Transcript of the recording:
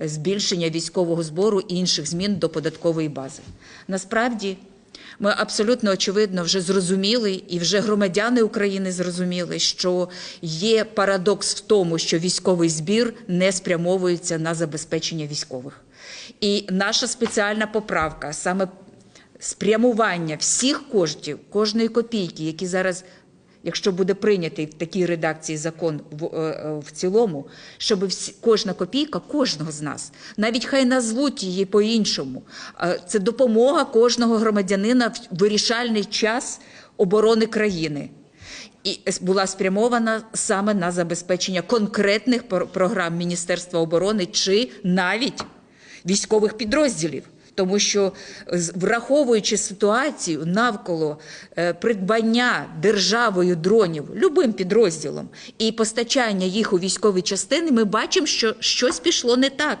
збільшення військового збору і інших змін до податкової бази. Насправді. Ми абсолютно очевидно вже зрозуміли, і вже громадяни України зрозуміли, що є парадокс в тому, що військовий збір не спрямовується на забезпечення військових. І наша спеціальна поправка саме спрямування всіх коштів, кожної копійки, які зараз, якщо буде прийнятий в такій редакції закон в, е, е, в цілому, щоб всі, кожна копійка кожного з нас, навіть хай назвуть її по-іншому, е, це допомога кожного громадянина в вирішальний час оборони країни. І була спрямована саме на забезпечення конкретних пр- програм Міністерства оборони чи навіть військових підрозділів. Тому що, з- враховуючи ситуацію навколо е, придбання державою дронів любим підрозділом і постачання їх у військові частини, ми бачимо, що щось пішло не так.